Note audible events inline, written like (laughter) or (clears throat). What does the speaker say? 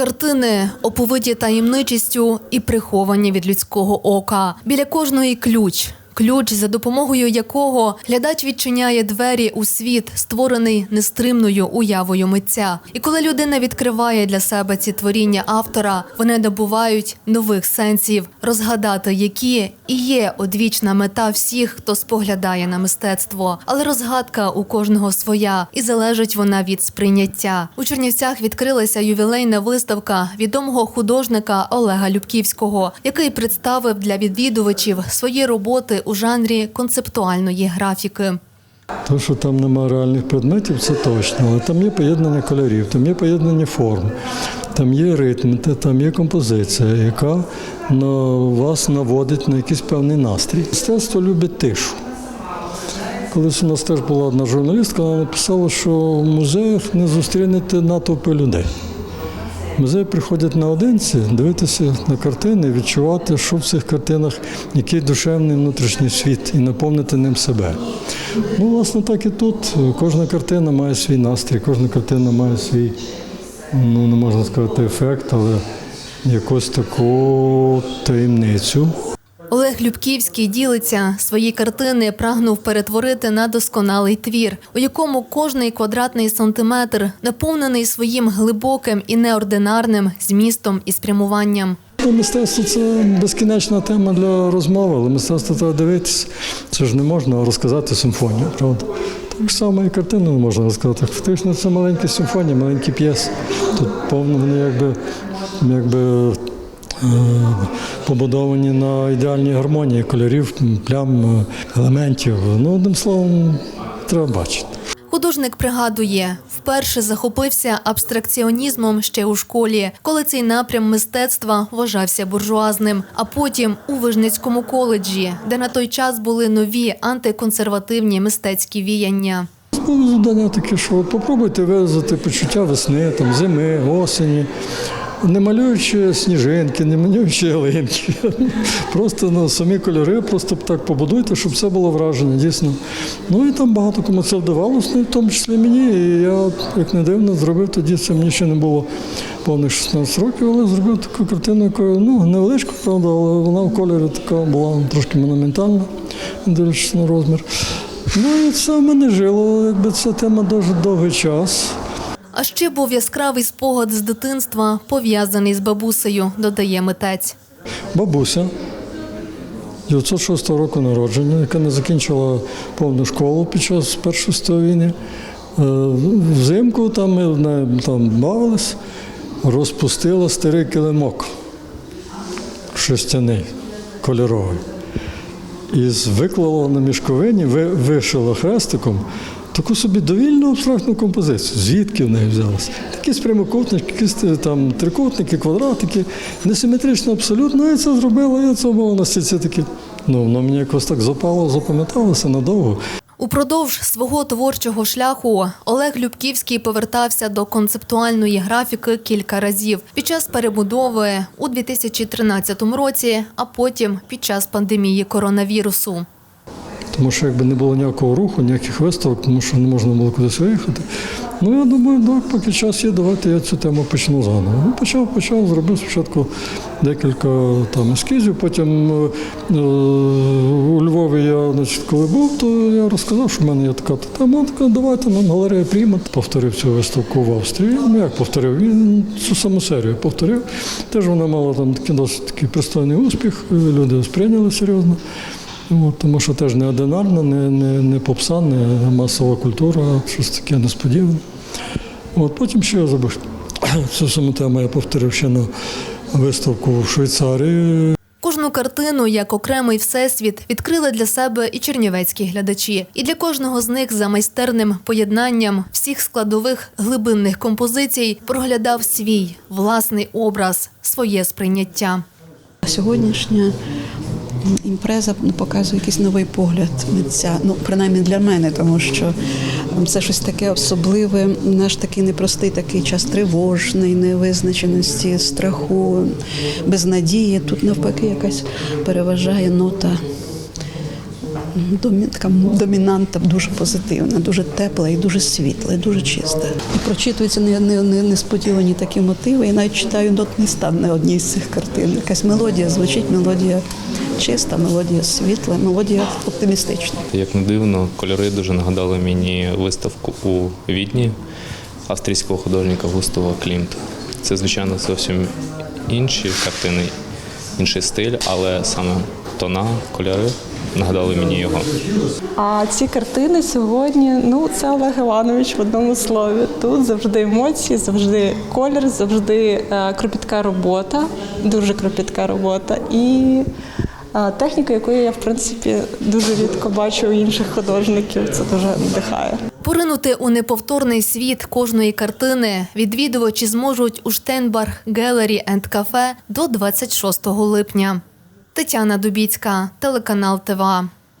Картини оповиті таємничістю і приховані від людського ока. Біля кожної ключ. Ключ, за допомогою якого глядач відчиняє двері у світ, створений нестримною уявою митця. І коли людина відкриває для себе ці творіння автора, вони набувають нових сенсів, розгадати які і є одвічна мета всіх, хто споглядає на мистецтво. Але розгадка у кожного своя, і залежить вона від сприйняття. У Чернівцях відкрилася ювілейна виставка відомого художника Олега Любківського, який представив для відвідувачів свої роботи у жанрі концептуальної графіки. То, що там немає реальних предметів, це точно. Але там є поєднання кольорів, там є поєднання форм, там є ритм, там є композиція, яка на вас наводить на якийсь певний настрій. Мистецтво любить тишу. Колись у нас теж була одна журналістка, вона написала, що в музеях не зустрінете натовпи людей. Музей приходять наодинці, дивитися на картини, відчувати, що в цих картинах, який душевний внутрішній світ, і наповнити ним себе. Ну, власне, так і тут. Кожна картина має свій настрій, кожна картина має свій, ну не можна сказати, ефект, але якусь таку таємницю. Олег Любківський ділиться свої картини, прагнув перетворити на досконалий твір, у якому кожний квадратний сантиметр наповнений своїм глибоким і неординарним змістом і спрямуванням. Мистецтво це безкінечна тема для розмови, але мистецтво треба дивитися. Це ж не можна розказати симфонію, правда? Так само і картину не можна розказати. Фактично це маленькі симфонії, маленькі п'єси. Тут повно вони якби, якби побудовані на ідеальній гармонії кольорів, плям, е, елементів. Ну, одним словом, треба бачити. Художник пригадує, вперше захопився абстракціонізмом ще у школі, коли цей напрям мистецтва вважався буржуазним. А потім у Вижницькому коледжі, де на той час були нові антиконсервативні мистецькі віяння. Було завдання таке, що попробуйте вивезти почуття весни, там, зими, осені. Не малюючи сніжинки, не малюючи ялинки. Просто на самі кольори, просто так побудуйте, щоб це було враження, дійсно. Ну і там багато кому це вдавалося, ну, в тому числі мені. І я, як не дивно, зробив тоді, це мені ще не було повних 16 років, але зробив таку картину, яку, ну, невеличку, правда, але вона в кольорі така була трошки монументальна, дивлячись на розмір. Ну і це в мене жило, якби ця тема дуже довгий час. А ще був яскравий спогад з дитинства, пов'язаний з бабусею, додає митець. Бабуся 906 року народження, яка не закінчила повну школу під час Першої світової війни. Е, Взимку там ми там бавились, розпустила старий килимок шерстяний, кольоровий. І виклала на мішковині, ви- вишила хрестиком таку собі довільну абстрактну композицію. Звідки в неї взялася? Такі прямокутники, якісь там трикутники, квадратики, несиметрично абсолютно. Я це зробила, я це було настільки такі. Ну, воно мені якось так запало, запам'яталося надовго. Упродовж свого творчого шляху Олег Любківський повертався до концептуальної графіки кілька разів під час перебудови у 2013 році, а потім під час пандемії коронавірусу. Тому що якби не було ніякого руху, ніяких виставок, тому що не можна було кудись виїхати. Ну, я думаю, так, поки час є, давайте я цю тему почну заново. Ну, почав, почав, зробив спочатку декілька там ескізів, потім е, е, у Львові я, значить, коли був, то я розказав, що в мене є така тема. Давайте нам галерея прийме. Повторив цю виставку в Австрії. Ну, як повторив? Він цю саму серію повторив. Теж вона мала там такий досить такий пристойний успіх, люди сприйняли серйозно. От, тому що теж не одинарна, не, не, не попса, не масова культура, щось таке несподіване. От, потім ще я забув. (clears throat) Цю саму тему я повторив ще на виставку в Швейцарії. Кожну картину як окремий всесвіт відкрили для себе і чернівецькі глядачі. І для кожного з них за майстерним поєднанням всіх складових глибинних композицій проглядав свій власний образ, своє сприйняття. Сьогоднішня імпреза ну, показує якийсь новий погляд митця. Ну, принаймні для мене, тому що це щось таке особливе, наш такий непростий такий час тривожний, невизначеності, страху, безнадії. Тут навпаки якась переважає нота така домінанта дуже позитивна, дуже тепла і дуже світла, і дуже чиста. І прочитуються не, не, не, несподівані такі мотиви. Я навіть читаю нотний стан на одній з цих картин. Якась мелодія звучить, мелодія чиста, мелодія світла, мелодія оптимістична. Як не дивно, кольори дуже нагадали мені виставку у Відні австрійського художника Густава Клімта. Це, звичайно, зовсім інші картини, інший стиль, але саме тона, кольори нагадали мені його. А ці картини сьогодні, ну це Олег Іванович в одному слові. Тут завжди емоції, завжди колір, завжди е, кропітка робота, дуже кропітка робота. І техніка, якої я в принципі дуже рідко бачу у інших художників. Це дуже надихає. Поринути у неповторний світ кожної картини відвідувачі зможуть у Штенбарг Гелері енд Кафе до 26 липня. Тетяна Дубіцька, телеканал ТВА.